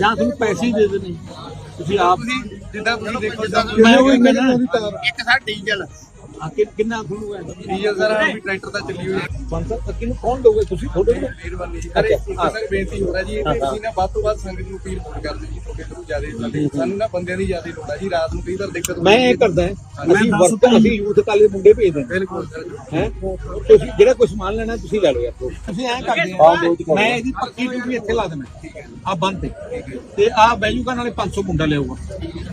ਜਾਂ ਤੁਹਾਨੂੰ ਪੈਸੇ ਹੀ ਦੇ ਦੇਣੇ। ਤੁਸੀਂ ਆਪ ਜਿੱਦਾਂ ਤੁਸੀਂ ਦੇਖੋ ਮੈਂ ਉਹ ਇੱਕ ਸਾਡਾ ਡੀਜ਼ਲ ਆ ਕਿ ਕਿੰਨਾ ਖੁੱਲੂਗਾ ਡੀਜ਼ਲ ਸਰ ਵੀ ਟਰੈਕਟਰ ਤਾਂ ਚੱਲੀ ਹੋਈ ਹੈ। ਬੰਦਾ ਅੱਗੇ ਨੂੰ ਕੌਣ ਦੋਗੇ ਤੁਸੀਂ ਤੁਹਾਡੇ ਕੋਲ ਮਿਹਰਬਾਨੀ ਜੀ। ਅਰੇ ਇੱਕ ਸਰ ਬੇਨਤੀ ਹੋ ਰਿਹਾ ਜੀ ਇਹ ਤੁਸੀਂ ਨਾ ਵੱਧ ਤੋਂ ਵੱਧ ਸੰਗਤ ਨੂੰ ਅਪੀਲ ਕਰ ਦਿਓ ਜੀ ਤੁਹਾਡੇ ਤੋਂ ਜ਼ਿਆਦਾ ਸਾਨੂੰ ਨਾ ਬੰਦਿਆਂ ਦੀ ਜ਼ਿਆਦਾ ਲੋੜ ਹੈ ਜੀ ਰਾਤ ਨੂੰ ਕਈ ਵਾਰ ਦਿੱਕਤ ਮੈਂ ਇਹ ਕਰਦਾ ਅਸੀਂ ਵਰਤ ਅਸੀਂ ਯੂਥ ਕਾਲੇ ਦੇ ਮੁੰਡੇ ਭੇਜ ਦਿੰਦੇ ਬਿਲਕੁਲ ਸਰ ਹੈ? ਤੁਸੀਂ ਜਿਹੜਾ ਕੋਈ ਸਮਾਨ ਲੈਣਾ ਤੁਸੀਂ ਲੈ ਲਓ ਯਾਰ ਤੋਂ। ਤੁਸੀਂ ਐਂ ਕਰਦੇ ਆ ਮੈਂ ਇਹਦੀ ਪੱਕੀ ਡਿਊਟੀ ਇੱਥੇ ਲਾ ਦੇਣਾ ਆ ਬੰਦ ਤੇ। ਤੇ ਆ ਬੈਜੂਗਾ ਨਾਲੇ 500 ਮੁੰਡਾ ਲਿਆਊਗਾ।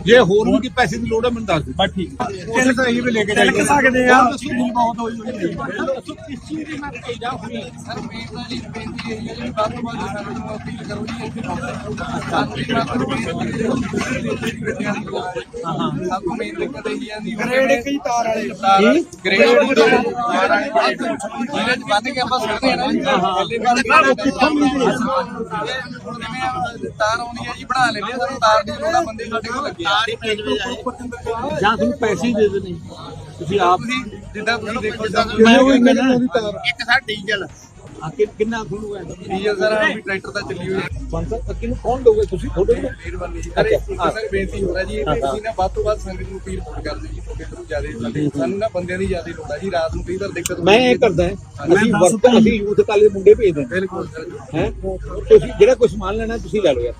ਜੇ ਹੋਰ ਵੀ ਕੀ ਪੈਸੇ ਦੀ ਲੋੜ ਹੈ ਮੈਨੂੰ ਦੱਸ ਦਿਓ। ਬਸ ਠੀਕ। ਤਿੰਨ ਤਾਂ ਇਹੀ ਵੀ ਲੈ ਕੇ ਚੱਲ ਸਕਦੇ ਆ। ਦੱਸੋ ਬਹੁਤ ਹੋਈ ਹੋਈ ਦੱਸੋ ਕਿਸ ਚੀਜ਼ ਦੀ ਮੈਂ ਕਹੀ ਜਾ ਹੁਣੀ ਸਰ ਤਾਂ ਜੀ ਬੇਨਤੀ ਇਹ ਹੈ ਜੀ ਵੱਧ ਤੋਂ ਵੱਧ ਸੰਗਤ ਨੂੰ ਅਪੀਲ ਕਰੋ ਜੀ ਇੱਥੇ ਸਾਨੂੰ ਜੀ ਵੱਧ ਤੋਂ ਵੱਧ ਹਾਂ। ਸਭ ਤੋਂ ਮੇਨ ਦਿੱਕਤ ਇਹ ਹੈ ਜੀ ਗ੍ਰੇਡ ਇੱਕ ਹੀ ਤਾਰ ਵਾਲੇ। ਤਾਰ ਗ੍ਰੇਡ ਤਾਰ ਵਾਲੇ। ਜਿਹਦੇ ਚ ਵੱਧ ਕੇ ਆਪਾਂ ਸੁਣਦੇ ਆ ਨਾ ਜੀ ਪਹਿਲੀ ਵਾਰ ਕਿੱਥੋਂ ਮਿਲਦੀ ਹੈ ਹੁਣ ਜਿਵੇਂ ਤਾਰ ਆਉਣੀ ਹੈ ਜੀ ਬਣਾ ਲੈਂਦੇ ਆ ਸਾਨੂੰ ਤਾਰ ਦੀ ਲੋੜ ਆ ਬੰਦੇ ਸਾਡੇ ਕੋਲ ਲੱਗੇ ਆ। ਜਾਂ ਤੁਹਾਨੂੰ ਪੈਸੇ ਹੀ ਦੇ ਦੇਣੇ ਤੁਸੀਂ ਆਪ ਜਿੱਦਾਂ ਤੁਸੀਂ ਦੇਖੋ ਮੈਂ ਉਹ ਕਹਿੰਦਾ ਇੱਕ ਸਾਡਾ ਡੀਜ਼ਲ। ਆ ਕਿ ਕਿੰਨਾ ਖੁੱਲੂਗਾ ਡੀਜ਼ਲ ਸਰ ਵੀ ਟਰੈਕਟਰ ਤਾਂ ਚੱਲੀ ਹੋਈ ਹੈ। ਬੰਦਾ ਅੱਗੇ ਨੂੰ ਕੌਣ ਦੋਗੇ ਤੁਸੀਂ ਤੁਹਾਡੇ ਕੋਲ? ਮਿਹਰਬਾਨੀ ਜੀ। ਅਰੇ ਇੱਕ ਸਰ ਬੇਨਤੀ ਹੋ ਰਿਹਾ ਜੀ ਇਹ ਤੁਸੀਂ ਨਾ ਵੱਧ ਤੋਂ ਵੱਧ ਸੰਗਤ ਨੂੰ ਅਪੀਲ ਕਰ ਦਿਓ ਜੀ ਤੁਹਾਡੇ ਤੋਂ ਜ਼ਿਆਦਾ ਸਾਨੂੰ ਨਾ ਬੰਦਿਆਂ ਦੀ ਜ਼ਿਆਦਾ ਲੋੜ ਹੈ ਜੀ ਰਾਤ ਨੂੰ ਕਈ ਵਾਰ ਦਿੱਕਤ ਮੈਂ ਇਹ ਕਰਦਾ ਅਸੀਂ ਵਰਤ ਅਸੀਂ ਯੂਥ ਕਾਲੇ ਦੇ ਮੁੰਡੇ ਭੇਜ ਦਿੰਦੇ ਬਿਲਕੁਲ ਸਰ। ਹੈ? ਤੁਸੀਂ ਜਿਹੜਾ ਕੋਈ ਸਮਾਨ ਲੈਣਾ ਤੁਸੀਂ ਲੈ ਲਓ ਯਾਰ।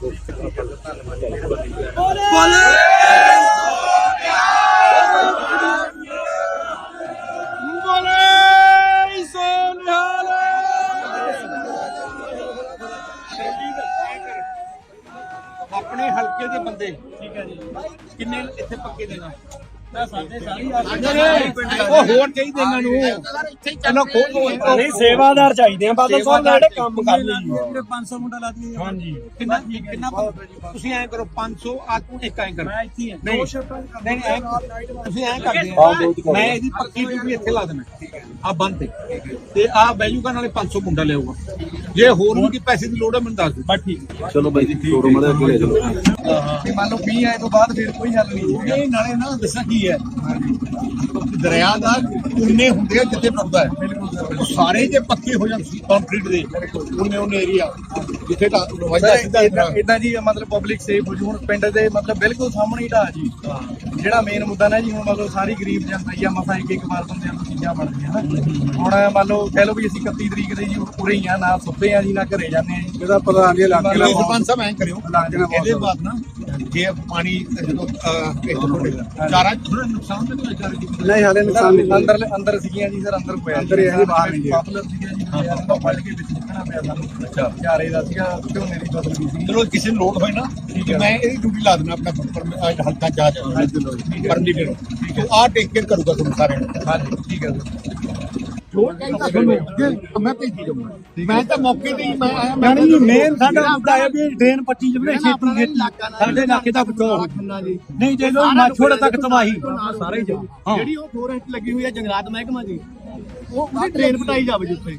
ਆਪਣੇ ਹਲਕੇ ਦੇ ਬੰਦੇ। ਠੀਕ ਹੈ ਜੀ। ਕਿੰਨੇ ਇੱਥੇ ਪੱਕੇ ਦੇਣਾ ਸਾਡੇ ਸਾਰੀ ਉਹ ਹੋਰ ਚਾਹੀਦੇ ਇਹਨਾਂ ਨੂੰ। ਇਹਨਾਂ ਖੋਲ ਨਹੀਂ ਸੇਵਾਦਾਰ ਚਾਹੀਦੇ ਆ। ਬਾਦਲ ਸਾਹਿਬ ਜਿਹੜੇ ਕੰਮ ਕਰ ਲਈ 500 ਮੁੰਡਾ ਲਾ ਦਈਏ ਹਾਂਜੀ। ਕਿੰਨਾ ਕਿੰਨਾ ਤੁਸੀਂ ਐਂ ਕਰੋ 500 ਆ ਤੂੰ ਇੱਕ ਐਂ ਕਰ। ਮੈਂ ਇੱਥੇ ਹਾਂ ਨਹੀਂ ਨਹੀਂ ਐਂ ਕਰੋ। ਤੁਸੀਂ ਐਂ ਕਰਦੇ ਆ। ਮੈਂ ਇਹਦੀ ਪੱਕੀ ਡਿਊਟੀ ਇੱਥੇ ਲਾ ਦੇਣਾ ਆ ਬੰਦ ਤੇ। ਤੇ ਆ ਬੈਜੂਗਾ ਨਾਲੇ 500 ਮੁੰਡਾ ਲਿਆਊਗਾ। ਜੇ ਹੋਰ ਵੀ ਕੀ ਪੈਸੇ ਦੀ ਲੋੜ ਹੈ ਮੈਨੂੰ ਦੱਸ ਦਿਓ। ਬਸ ਠੀਕ। ਚਲੋ ਬਾਈ ਜੀ ਤੋਰੋ ਮੜੇ ਅੱਗੇ ਲੈ ਚਲੋ ਕਿ ਮੰਨ ਲਓ 20 ਆਏ ਤੋਂ ਬਾਅਦ ਫਿਰ ਕੋਈ ਹੱਲ ਨਹੀਂ ਜੀ ਇਹ ਨਾਲੇ ਨਾ ਦੱਸਾਂ ਕੀ ਹੈ। ਦਰਿਆ ਦਾ ਉਨੇ ਹੁੰਦੇ ਆ ਜਿੱਥੇ ਟੁੱਟਦਾ ਹੈ। ਉਹ ਸਾਰੇ ਜੇ ਪੱਕੇ ਹੋ ਜਾਣ ਕੰਕਰੀਟ ਦੇ ਉਨੇ ਉਨੇ ਏਰੀਆ ਜਿੱਥੇ ਤਾਂ ਵਜਦਾ ਸਿੱਧਾ ਇਦਾਂ ਇਦਾਂ ਜੀ ਮਤਲਬ ਪਬਲਿਕ ਸੇਫ ਹੋ ਜੂ। ਹੁਣ ਪਿੰਡ ਦੇ ਮਤਲਬ ਬਿਲਕੁਲ ਸਾਹਮਣੇ ਹੀ ਢਾਹ ਜੀ। ਜਿਹੜਾ ਮੇਨ ਮੁੱਦਾ ਨਾ ਜੀ ਹੁਣ ਮੰਨ ਲਓ ਸਾਰੀ ਗਰੀਬ ਜਨਤਾ ਹੀ ਆ ਮਸਾ ਇੱਕ ਇੱਕ ਵਾਰ ਬੰਦਿਆਂ ਨੂੰ ਚੀਜ਼ਾਂ ਬਣਦੀਆਂ ਨਾ। ਹੁਣ ਮੰਨ ਲਓ ਕਹਿ ਲਓ ਵੀ ਅਸੀਂ 31 ਤਰੀਕ ਦੇ ਜੀ ਉਰੇ ਹੀ ਆ ਨਾ ਸੁੱਤੇ। ਆ ਜੀ ਨਾ ਘਰੇ ਜਾਂਦੇ ਆ ਜੀ। ਇਹਦਾ ਪਤਾ ਆਂਦੀ ਇਲਾਕੇ ਇਹ ਸਰਪੰਚ ਸਾਹਿਬ ਐਂ ਕਰਿਓ ਇਹਦੇ ਬਾਅਦ ਨਾ ਜੇ ਪਾਣੀ ਜਦੋਂ ਚਾਰਾਂ ਥੋੜਾ ਨੁਕਸਾਨ ਤਾਂ ਨਹੀਂ ਚਾਰੇ ਦੀ ਨਹੀਂ ਹਾਲੇ ਅੰਦਰ ਅੰਦਰ ਸੀਗੀਆਂ ਜੀ ਸਰ ਅੰਦਰ ਪਿਆ ਅੰਦਰ ਇਹ ਬਾਹਰ ਨਹੀਂ ਪਾਪੂਲਰ ਸੀਗਾ ਜੀ ਕੇ ਵਿੱਚ ਨਿਕਲਣਾ ਪਿਆ ਸਾਨੂੰ। ਅੱਛਾ। ਚਾਰੇ ਦਾ ਸੀਗਾ ਦੀ ਫਸਲ ਵੀ ਸੀ। ਚਲੋ ਕਿਸੇ ਨੂੰ ਲੋੜ ਹੋਏ ਨਾ ਮੈਂ ਇਹਦੀ ਡਿਊਟੀ ਲਾ ਦੇਣਾ ਆਪਣਾ ਪਰ ਅੱਜ ਹਲਕਾ ਜਾ। ਪਰਲੀ ਫਿਰ ਤੂੰ ਆ ਟੇਕ ਕੇ ਕਰੂਗਾ ਤੁਹਾਨੂੰ ਸਾਰਿਆਂ ਨੂੰ। ਹਾਂਜੀ ਠੀਕ ਹੈ ਮੈਂ ਭੇਜੀ ਜਾਊਂਗਾ। ਮੈਂ ਤਾਂ ਮੌਕੇ ਤੇ ਹੀ ਮੈਂ ਆਇਆ ਮੈਂ ਯਾਨੀ ਮੇਨ ਸਾਡਾ ਮੁੱਦਾ ਹੈ ਵੀ ਡਰੇਨ ਪੱਟੀ ਜਿਹੜੇ ਛੇਤੀ ਛੇਤੀ ਸਾਡੇ ਇਲਾਕੇ ਤੱਕ ਪਹੁੰਚ ਨਹੀਂ ਜੇ ਲੋ ਮਾਛੋੜ ਤੱਕ ਤਬਾਹੀ। ਸਾਰੇ ਜਾਓ ਹਾਂ। ਜਿਹੜੀ ਉਹ 4 ਇੰਚ ਲੱਗੀ ਹੋਈ ਹੈ ਜੰਗਲਾਤ ਮਹਿਕਮਾ ਦੀ। ਉਹ ਟ੍ਰੇਨ ਪਟਾਈ ਜਾਵੇ ਜਿੱਥੇ।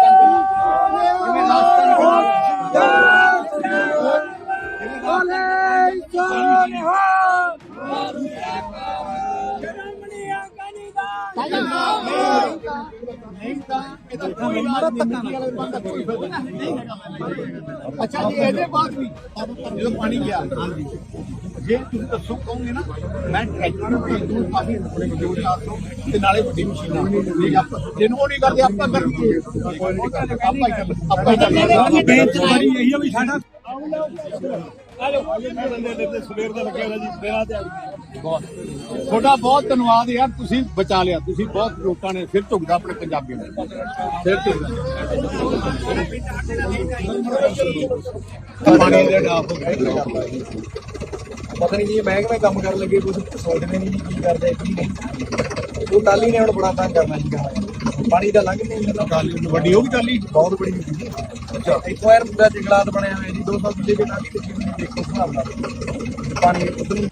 ਨਹੀਂ ਤਾਂ ਇਹਦਾ ਕੋਈ ਇਲਾਜ ਨਹੀਂ ਵਾਲੇ ਬੰਦਾ ਕੋਈ ਫਾਇਦਾ ਨਹੀਂ ਹੈਗਾ ਅੱਛਾ ਜੀ ਇਹਦੇ ਬਾਅਦ ਵੀ ਜਦੋਂ ਪਾਣੀ ਗਿਆ ਹਾਂਜੀ। ਜੇ ਤੁਸੀਂ ਦੱਸੋ ਕਹੋਗੇ ਨਾ ਮੈਂ ਟਰੈਕਟਰ ਨੂੰ ਭੇਜ ਦੂੰ ਕਾਫੀ ਆਪਣੇ ਕੋਲ ਚਾਰਸੋ ਤੇ ਨਾਲੇ ਵੱਡੀ ਮਸ਼ੀਨਾਂ। ਜੇ ਆਪਾਂ ਜਿਹਨੂੰ ਉਹ ਨਹੀਂ ਕਰਦੇ ਆਪਾਂ ਕਰਾਂਗੇ ਆਪਾਂ ਹੀ ਕਰ ਆਪਾਂ ਹੀ ਕਰਾਂਗੇ ਬੇਨਤੀ ਸਾਰੀ ਇਹੀ ਆ ਵੀ ਸਾਡਾ ਤੁਹਾਡਾ ਬਹੁਤ ਧੰਨਵਾਦ ਯਾਰ, ਤੁਸੀਂ ਬਚਾ ਲਿਆ, ਤੁਸੀਂ ਬਹੁਤ ਲੋਕਾਂ ਨੇ ਫਿਰ ਝੁਕਦਾ ਆਪਣੇ ਪੰਜਾਬੀ ਨੂੰ। ਫਿਰ ਝੁਕਦਾ। ਪਾਣੀ ਦੇ ਡਾਫ ਪਤਾ ਨਹੀਂ ਜੀ, ਮਹਿਕਮੇ ਕੰਮ ਕਰਨ ਲੱਗੇ ਕੁਝ ਸੋਚਦੇ ਨਹੀਂ ਕੀ ਕਰਦੇ, ਕੀ ਨਹੀਂ। ਉਹ ਟਾਲੀ ਨੇ ਹੁਣ ਬੜਾ ਤੰਗ ਕਰਨਾ ਜੀ ਪਾਣੀ ਦਾ ਲੰਘ ਨਹੀਂ ਜਾਂਦਾ ਟਾਲੀ ਵੱਡੀ ਹੋ ਗਈ ਟਾਲੀ ਬਹੁਤ ਬੜੀ ਜੀ ਅੱਛਾ। ਇੱਕ ਵਾਰ ਪੂਰਾ ਜੰਗਲਾਤ ਬਣਿਆ ਹੋਇਆ ਜੀ 200 ਕਿੱਲੇ ਦੇ ਨਾਲ ਤੇ ਜਿਵੇਂ ਦੇਖੋ, ਹਿਸਾਬ ਨਾਲ। ਪਾਣੀ ਉਧਰ ਨੂੰ।